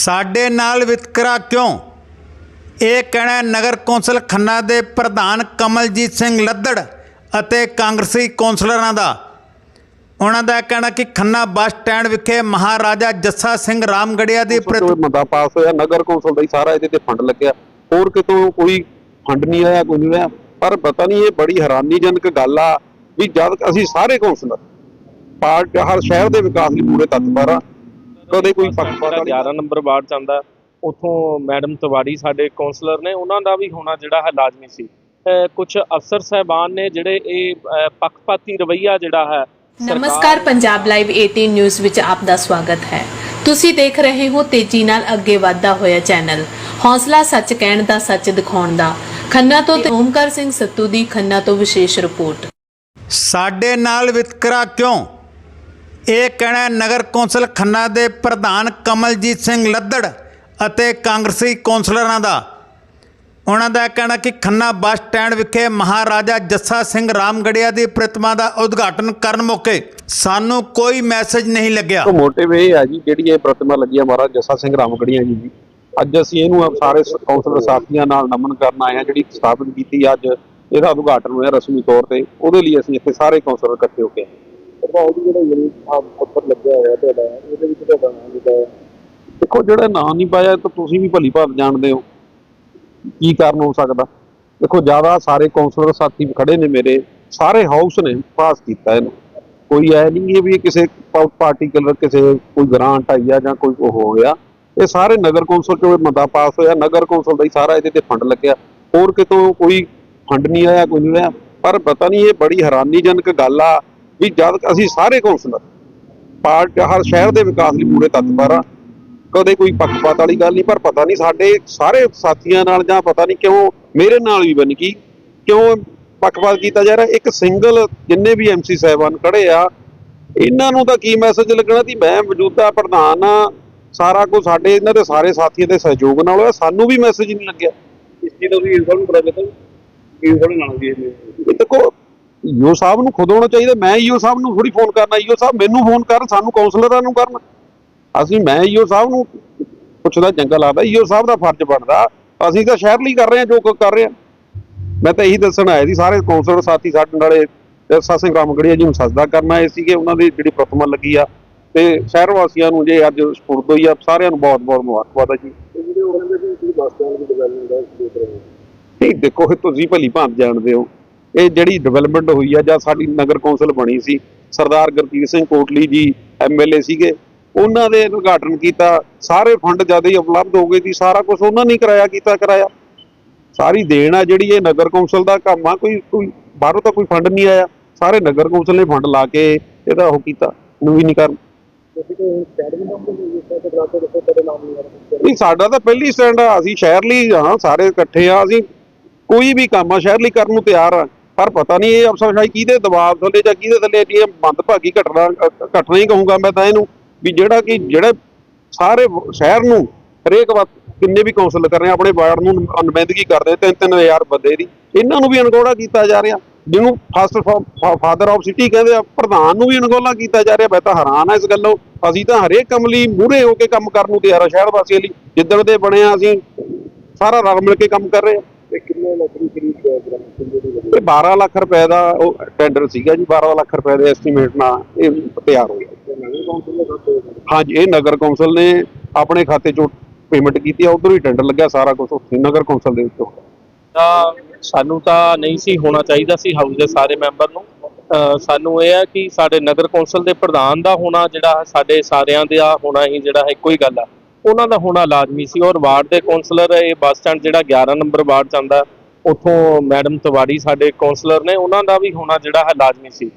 ਸਾਡੇ ਨਾਲ ਵਿਤਕਰਾ ਕਿਉਂ? ਇਹ ਕਹਿਣਾ ਨਗਰ ਕੌਂਸਲ ਖੰਨਾ ਦੇ ਪ੍ਰਧਾਨ ਕਮਲਜੀਤ ਸਿੰਘ ਲੱਦੜ ਅਤੇ ਕਾਂਗਰਸੀ ਕੌਂਸਲਰਾਂ ਦਾ। ਉਹਨਾਂ ਦਾ ਕਹਿਣਾ ਕਿ ਖੰਨਾ ਬੱਸ ਸਟੈਂਡ ਵਿਖੇ ਮਹਾਰਾਜਾ ਜੱਸਾ ਸਿੰਘ ਰਾਮਗੜੀਆ ਦੀ ਮਤਾ ਪਾਸ ਹੋਇਆ ਨਗਰ ਕੌਂਸਲ ਦਾ ਹੀ ਸਾਰਾ ਇਹਦੇ ਤੇ ਫੰਡ ਲੱਗਿਆ। ਹੋਰ ਕਿਤੋਂ ਕੋਈ ਫੰਡ ਨਹੀਂ ਆਇਆ ਕੋਈ ਨਹੀਂ ਆਇਆ। ਪਰ ਪਤਾ ਨਹੀਂ ਇਹ ਬੜੀ ਹੈਰਾਨੀਜਨਕ ਗੱਲ ਆ ਵੀ ਜਦ ਅਸੀਂ ਸਾਰੇ ਕੌਂਸਲਰ ਪਾਰਟ ਹਰ ਸ਼ਹਿਰ ਦੇ ਵਿਕਾਸ ਲਈ ਪੂਰੇ ਤਤਪਰ ਆ ਕਦੇ ਕੋਈ ਪੱਖਪਾਤ ਵਾਲੀ 11 ਨੰਬਰ ਵਾਰਡ ਚ ਆਉਂਦਾ। ਉਥੋਂ ਮੈਡਮ ਤਿਵਾੜੀ ਸਾਡੇ ਕਾਉਂਸਲਰ ਨੇ ਉਹਨਾਂ ਦਾ ਵੀ ਹੋਣਾ ਜਿਹੜਾ ਹੈ ਲਾਜ਼ਮੀ ਸੀ। ਕੁਝ ਅਫਸਰ ਸਹਿਬਾਨ ਨੇ ਜਿਹੜੇ ਇਹ ਪੱਖਪਾਤੀ ਰਵਈਆ ਜਿਹੜਾ ਹੈ ਨਮਸਕਾਰ ਪੰਜਾਬ ਲਾਈਵ 18 ਨਿਊਜ਼ ਵਿੱਚ ਆਪ ਦਾ ਸਵਾਗਤ ਹੈ। ਤੁਸੀਂ ਦੇਖ ਰਹੇ ਹੋ ਤੇਜ਼ੀ ਨਾਲ ਅੱਗੇ ਵਧਦਾ ਹੋਇਆ ਚੈਨਲ। ਹੌਸਲਾ ਸੱਚ ਕਹਿਣ ਦਾ ਸੱਚ ਦਿਖਾਉਣ ਦਾ। ਖੰਨਾ ਤੋਂ ਤੇ ਓਮਕਾਰ ਸਿੰਘ ਸੱਤੂ ਦੀ ਖੰਨਾ ਤੋਂ ਵਿਸ਼ੇਸ਼ ਰਿਪੋਰਟ। ਸਾਡੇ ਨਾਲ ਵਿਤਕਰਾ ਕਿਉਂ? ਇਹ ਕਹਿਣਾ ਨਗਰ ਕੌਂਸਲ ਖੰਨਾ ਦੇ ਪ੍ਰਧਾਨ ਕਮਲਜੀਤ ਸਿੰਘ ਲੱਦੜ ਅਤੇ ਕਾਂਗਰਸੀ ਕੌਂਸਲਰਾਂ ਦਾ। ਉਹਨਾਂ ਦਾ ਕਹਿਣਾ ਕਿ ਖੰਨਾ ਬੱਸ ਸਟੈਂਡ ਵਿਖੇ ਮਹਾਰਾਜਾ ਜੱਸਾ ਸਿੰਘ ਰਾਮਗੜੀਆ ਦੀ ਪ੍ਰਤਿਮਾ ਦਾ ਉਦਘਾਟਨ ਕਰਨ ਮੌਕੇ ਸਾਨੂੰ ਕੋਈ ਮੈਸੇਜ ਨਹੀਂ ਲੱਗਿਆ। ਤੋਂ ਮੋਟਿਵ ਇਹ ਆ ਜੀ, ਜਿਹੜੀ ਇਹ ਪ੍ਰਤਿਮਾ ਲੱਗੀ ਆ ਮਹਾਰਾਜ ਜੱਸਾ ਸਿੰਘ ਰਾਮਗੜੀਆਂ ਜੀ ਦੀ। ਅੱਜ ਅਸੀਂ ਇਹਨੂੰ ਸਾਰੇ ਕੌਂਸਲਰ ਸਾਥੀਆਂ ਨਾਲ ਨਮਨ ਕਰਨ ਆਏ ਆ ਜਿਹੜੀ ਸਥਾਪਿਤ ਕੀਤੀ ਅੱਜ, ਇਹਦਾ ਉਦਘਾਟਨ ਹੋਇਆ ਰਸਮੀ ਤੌਰ ਤੇ। ਉਹਦੇ ਲਈ ਅਸੀਂ ਇੱਥੇ ਸਾਰੇ ਕੌਂਸਲਰ ਇਕੱਠੇ ਹੋ ਕੇ ਆਏ ਪ੍ਰਭਾਵ ਜਿਹੜਾ ਯੂਨਿਟ ਆਪ ਉੱਪਰ ਲੱਗਿਆ ਹੋਇਆ ਤੁਹਾਡਾ ਇਹਦੇ ਵਿੱਚ ਤੁਹਾਡਾ ਨਾਮ ਲਿਖਿਆ ਦੇਖੋ, ਜਿਹੜਾ ਨਾਮ ਨਹੀਂ ਪਾਇਆ, ਤਾਂ ਤੁਸੀਂ ਵੀ ਭਲੀ ਭਾਤ ਜਾਣਦੇ ਹੋ। ਕੀ ਕਾਰਨ ਹੋ ਸਕਦਾ? ਦੇਖੋ, ਜ਼ਿਆਦਾ ਸਾਰੇ ਕੌਂਸਲਰ ਸਾਥੀ ਖੜੇ ਨੇ ਮੇਰੇ, ਸਾਰੇ ਹਾਊਸ ਨੇ ਪਾਸ ਕੀਤਾ ਇਹਨੂੰ। ਕੋਈ ਐ ਨਹੀਂ ਇਹ ਵੀ ਕਿਸੇ ਪਾਰਟੀਕੂਲਰ ਕਿਸੇ ਕੋਈ ਗ੍ਰਾਂਟ ਆਈ ਆ ਜਾਂ ਕੋਈ ਉਹ ਹੋ ਗਿਆ। ਇਹ ਸਾਰੇ ਨਗਰ ਕੌਂਸਲ ਚੋਂ ਇਹ ਮਤਾ ਪਾਸ ਹੋਇਆ। ਨਗਰ ਕੌਂਸਲ ਦਾ ਹੀ ਸਾਰਾ ਇਹਦੇ ਤੇ ਫੰਡ ਲੱਗਿਆ। ਹੋਰ ਕਿਤੋਂ ਕੋਈ ਫੰਡ ਨਹੀਂ ਆਇਆ, ਕੋਈ ਨਹੀਂ ਆਇਆ। ਪਰ ਪਤਾ ਨਹੀਂ, ਇਹ ਬੜੀ ਹੈਰਾਨੀਜਨਕ ਗੱਲ ਆ। ਵੀ ਜਦ ਅਸੀਂ ਸਾਰੇ ਕੌਂਸਲਰ ਪਾਰਟ ਹਰ ਸ਼ਹਿਰ ਦੇ ਵਿਕਾਸ ਲਈ ਪੂਰੇ ਤਤਪਰ ਆ ਕਦੇ ਕੋਈ ਪੱਖਪਾਤ ਵਾਲੀ ਗੱਲ ਨਹੀਂ ਪਰ ਪਤਾ ਨਹੀਂ ਸਾਡੇ ਸਾਰੇ ਸਾਥੀਆਂ ਨਾਲ ਜਾਂ ਪਤਾ ਨਹੀਂ ਕਿਉਂ ਮੇਰੇ ਨਾਲ ਵੀ ਬਣ ਗਈ ਕਿਉਂ ਪੱਖਪਾਤ ਕੀਤਾ ਜਾ ਰਿਹਾ? ਇੱਕ ਸਿੰਗਲ ਜਿੰਨੇ ਵੀ ਐਮਸੀ ਸਾਹਿਬਾਨ ਖੜੇ ਆ ਇਹਨਾਂ ਨੂੰ ਤਾਂ ਕੀ ਮੈਸੇਜ ਲੱਗਣਾ ਸੀ ਮੈਂ ਮੌਜੂਦਾ ਪ੍ਰਧਾਨ ਆ ਸਾਰਾ ਕੁਝ ਸਾਡੇ ਇਹਨਾਂ ਦੇ ਸਾਰੇ ਸਾਥੀਆਂ ਦੇ ਸਹਿਯੋਗ ਨਾਲ ਹੋਇਆ ਸਾਨੂੰ ਵੀ ਮੈਸੇਜ ਨਹੀਂ ਲੱਗਿਆ। ਇਸ ਚੀਜ਼ ਦਾ ਵੀ ਇਨਸਾਨ ਨੂੰ ਪਤਾ ਲੱਗਾ ਕੀ ਹੋਣ ਨਾਲ ਵੀ ਇਹ। ਦੇਖੋ ਈਓ ਸਾਹਿਬ ਨੂੰ ਖੁਦ ਹੋਣਾ ਚਾਹੀਦਾ ਮੈਂ ਈਓ ਸਾਹਿਬ ਨੂੰ ਥੋੜੀ ਫੋਨ ਕਰਨਾ ਈਓ ਸਾਹਿਬ ਮੈਨੂੰ ਫੋਨ ਕਰਨ ਸਾਨੂੰ ਕਾਉਂਸਲਰਾਂ ਨੂੰ ਕਰਨ। ਅਸੀਂ ਮੈਂ ਈਓ ਸਾਹਿਬ ਨੂੰ ਪੁੱਛਦਾ ਚੰਗਾ ਲੱਗਦਾ ਈਓ ਸਾਹਿਬ ਦਾ ਫਰਜ਼ ਬਣਦਾ ਅਸੀਂ ਤਾਂ ਸ਼ਹਿਰ ਲਈ ਕਰ ਰਹੇ ਹਾਂ ਜੋ ਕੁਝ ਕਰ ਰਹੇ ਹਾਂ। ਮੈਂ ਤਾਂ ਇਹੀ ਦੱਸਣ ਆਇਆ ਸੀ ਸਾਰੇ ਕਾਉਂਸਲਰ ਸਾਥੀ ਸਾਡੇ ਨਾਲੇ ਜੱਸਾ ਸਿੰਘ ਰਾਮਗੜੀਆ ਜੀ ਨੂੰ ਸਜਦਾ ਕਰਨ ਆਏ ਸੀਗੇ ਉਹਨਾਂ ਦੀ ਜਿਹੜੀ ਪ੍ਰਤਿਮਾ ਲੱਗੀ ਆ। ਤੇ ਸ਼ਹਿਰ ਵਾਸੀਆਂ ਨੂੰ ਜੇ ਅੱਜ ਸਪੁਰਦ ਹੋਈ ਆ ਸਾਰਿਆਂ ਨੂੰ ਬਹੁਤ ਬਹੁਤ ਮੁਬਾਰਕਬਾਦ ਆ ਜੀ। ਜਿਹੜੇ ਉਹਨਾਂ ਦੇ ਬੱਸ ਸਟੈਂਡ ਦੀ ਡਿਵੈਲਪਮੈਂਟ ਦਾ ਦੇਖ ਨਹੀਂ ਤੁਸੀਂ ਭਲੀ ਭਾਂਤ ਜਾਣਦੇ ਹੋ। ਇਹ ਜਿਹੜੀ ਡਿਵੈਲਪਮੈਂਟ ਹੋਈ ਆ ਜਾਂ ਸਾਡੀ ਨਗਰ ਕੌਂਸਲ ਬਣੀ ਸੀ, ਸਰਦਾਰ ਗੁਰਜੀਤ ਸਿੰਘ ਕੋਟਲੀ ਜੀ ਐਮਐਲਏ ਸੀਗੇ, ਉਹਨਾਂ ਦੇ ਉਦਘਾਟਨ ਕੀਤਾ, ਸਾਰੇ ਫੰਡ ਜਦ ਹੀ ਉਪਲਬਧ ਹੋ ਗਏ ਸੀ, ਸਾਰਾ ਕੁਝ ਉਹਨਾਂ ਨੇ ਹੀ ਕਰਾਇਆ ਕੀਤਾ, ਕਰਾਇਆ। ਸਾਰੀ ਦੇਣ ਆ ਜਿਹੜੀ ਇਹ ਨਗਰ ਕੌਂਸਲ ਦਾ ਕੰਮ ਆ, ਕੋਈ ਕੋਈ ਬਾਹਰੋਂ ਤਾਂ ਕੋਈ ਫੰਡ ਨਹੀਂ ਆਇਆ, ਸਾਰੇ ਨਗਰ ਕੌਂਸਲ ਨੇ ਫੰਡ ਲਾ ਕੇ ਇਹਦਾ ਉਹ ਕੀਤਾ ਨਵੀਨੀਕਰਨ ਨਹੀਂ ਸਾਡਾ ਤਾਂ ਪਹਿਲੀ ਸਟੈਂਡ ਆ, ਅਸੀਂ ਸ਼ਹਿਰ ਲਈ ਹਾਂ, ਸਾਰੇ ਇਕੱਠੇ ਆ, ਅਸੀਂ ਕੋਈ ਵੀ ਕੰਮ ਆ, ਸ਼ਹਿਰ ਲਈ ਕਰਨ ਨੂੰ ਤਿਆਰ ਆ। ਪਰ ਪਤਾ ਨਹੀਂ ਇਹ ਅਫਸਰਸ਼ਾਹੀ ਕਿਹਦੇ ਦਬਾਅ ਥੱਲੇ ਜਾਂ ਕਿਹਦੇ ਥੱਲੇ ਇਹ ਮੰਦਭਾਗੀ ਘਟਨਾ ਅ- ਘਟਨਾ ਹੀ ਕਹੂੰਗਾ ਮੈਂ ਤਾਂ ਇਹਨੂੰ ਵੀ ਜਿਹੜਾ ਕਿ ਜਿਹੜੇ ਸਾਰੇ ਸ਼ਹਿਰ ਨੂੰ ਹਰੇਕ ਵਕਤ ਕਿੰਨੇ ਵੀ ਕੌਂਸਲ ਕਰ ਰਹੇ ਆਪਣੇ ਵਾਰਡ ਨੂੰ ਨੁਮਾਇੰਦਗੀ ਕਰਦੇ ਤਿੰਨ ਤਿੰਨ ਹਜ਼ਾਰ ਬੰਦੇ ਦੀ, ਇਹਨਾਂ ਨੂੰ ਵੀ ਅਣਗੌੜਾ ਕੀਤਾ ਜਾ ਰਿਹਾ, ਜਿਹਨੂੰ ਫਸਟ ਫਾਦਰ ਆਫ ਸਿਟੀ ਕਹਿੰਦੇ ਆ, ਪ੍ਰਧਾਨ ਨੂੰ ਵੀ ਅਣਗੌਲਾ ਕੀਤਾ ਜਾ ਰਿਹਾ, ਮੈਂ ਤਾਂ ਹੈਰਾਨ ਆ ਇਸ ਗੱਲੋਂ, ਅਸੀਂ ਤਾਂ ਹਰੇਕ ਕੰਮ ਲਈ ਮੂਹਰੇ ਹੋ ਕੇ ਕੰਮ ਕਰਨ ਨੂੰ ਤਿਆਰ ਆ ਸ਼ਹਿਰ ਵਾਸੀਆਂ ਲਈ, ਜਿੱਦਣ ਦੇ ਬਣੇ ਆ ਅਸੀਂ ਸਾਰਾ ਰਲ ਮਿਲ ਕੇ ਕੰਮ ਕਰ ਰਹੇ ਆ ਤੇ ਕਿੰਨੇ ਲੱਖ ਦੀ ਖਰੀਦ ਇਹ 12 ਲੱਖ ਰੁਪਏ ਦਾ ਉਹ ਟੈਂਡਰ ਸੀਗਾ ਜੀ 12 ਲੱਖ ਰੁਪਏ ਦੇ ਐਸਟੀਮੇਟ ਨਾਲ ਇਹ ਤਿਆਰ ਹੋਇਆ ਹਾਂਜੀ ਇਹ ਨਗਰ ਕੌਂਸਲ ਨੇ ਆਪਣੇ ਖਾਤੇ ਚੋਂ ਪੇਮੈਂਟ ਕੀਤੀ ਆ ਉਧਰੋਂ ਹੀ ਟੈਂਡਰ ਲੱਗਿਆ ਸਾਰਾ ਕੁਝ ਉੱਥੇ ਨਗਰ ਕੌਂਸਲ ਦੇ ਵਿੱਚ। ਤਾਂ ਸਾਨੂੰ ਤਾਂ ਨਹੀਂ ਸੀ ਹੋਣਾ ਚਾਹੀਦਾ ਸੀ ਹਾਊਸ ਦੇ ਸਾਰੇ ਮੈਂਬਰ ਨੂੰ। ਸਾਨੂੰ ਇਹ ਹੈ ਕਿ ਸਾਡੇ ਨਗਰ ਕੌਂਸਲ ਦੇ ਪ੍ਰਧਾਨ ਦਾ ਹੋਣਾ ਜਿਹੜਾ ਸਾਡੇ ਸਾਰਿਆਂ ਦਾ ਹੋਣਾ ਹੀ ਜਿਹੜਾ ਹੈ ਇੱਕੋ ਹੀ ਗੱਲ ਆ। ਉਹਨਾਂ ਦਾ ਹੋਣਾ ਲਾਜ਼ਮੀ ਸੀ ਔਰ ਵਾਰਡ ਦੇ ਕੌਂਸਲਰ ਇਹ ਬੱਸ ਸਟੈਂਡ ਜਿਹੜਾ 11 ਨੰਬਰ ਵਾਰਡ ਚ ਆਉਂਦਾ ਉਥੋਂ ਮੈਡਮ ਤਵਾੜੀ ਸਾਡੇ ਕੌਂਸਲਰ ਨੇ ਉਹਨਾਂ ਦਾ ਵੀ ਹੋਣਾ ਜਿਹੜਾ ਹੈ ਲਾਜ਼ਮੀ ਸੀ।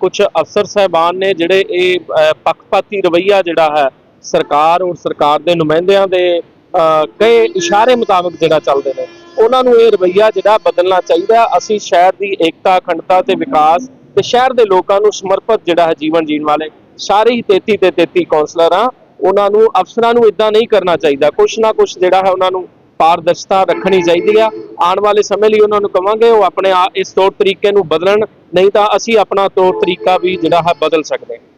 ਕੁਝ ਅਫਸਰ ਸਹਿਬਾਨ ਨੇ ਜਿਹੜੇ ਇਹ ਪੱਖਪਾਤੀ ਰਵਈਆ ਜਿਹੜਾ ਹੈ ਸਰਕਾਰ ਔਰ ਸਰਕਾਰ ਦੇ ਨੁਮਾਇੰਦਿਆਂ ਦੇ ਅਹ, ਕਈ ਇਸ਼ਾਰੇ ਮੁਤਾਬਕ ਜਿਹੜਾ ਚੱਲਦੇ ਨੇ ਉਹਨਾਂ ਨੂੰ ਇਹ ਰਵਈਆ ਜਿਹੜਾ ਬਦਲਣਾ ਚਾਹੀਦਾ ਅਸੀਂ ਸ਼ਹਿਰ ਦੀ ਏਕਤਾ ਅਖੰਡਤਾ ਤੇ ਵਿਕਾਸ ਤੇ ਸ਼ਹਿਰ ਦੇ ਲੋਕਾਂ ਨੂੰ ਸਮਰਪਿਤ ਜਿਹੜਾ ਹੈ ਜੀਵਨ ਜੀਣ ਵਾਲੇ ਸਾਰੇ ਹੀ 33 ਤੇ 33 ਕਾਉਂਸਲਰ ਆ ਉਹਨਾਂ ਨੂੰ ਅਫਸਰਾਂ ਨੂੰ ਇਦਾਂ ਨਹੀਂ ਕਰਨਾ ਚਾਹੀਦਾ। ਕੁਛ ਨਾ ਕੁਛ ਜਿਹੜਾ ਹੈ ਉਹਨਾਂ ਨੂੰ ਪਾਰਦਰਸ਼ਤਾ ਰੱਖਣੀ ਚਾਹੀਦੀ ਆ। ਆਉਣ ਵਾਲੇ ਸਮੇਂ ਲਈ ਉਹਨਾਂ ਨੂੰ ਕਵਾਂਗੇ, ਉਹ ਆਪਣੇ ਆ- ਇਸ ਤੌਰ ਤਰੀਕੇ ਨੂੰ ਬਦਲਣ, ਨਹੀਂ ਤਾਂ ਅਸੀਂ ਆਪਣਾ ਤੌਰ ਤਰੀਕਾ ਵੀ ਜਿਹੜਾ ਹੈ ਬਦਲ ਸਕਦੇ ਹਾਂ।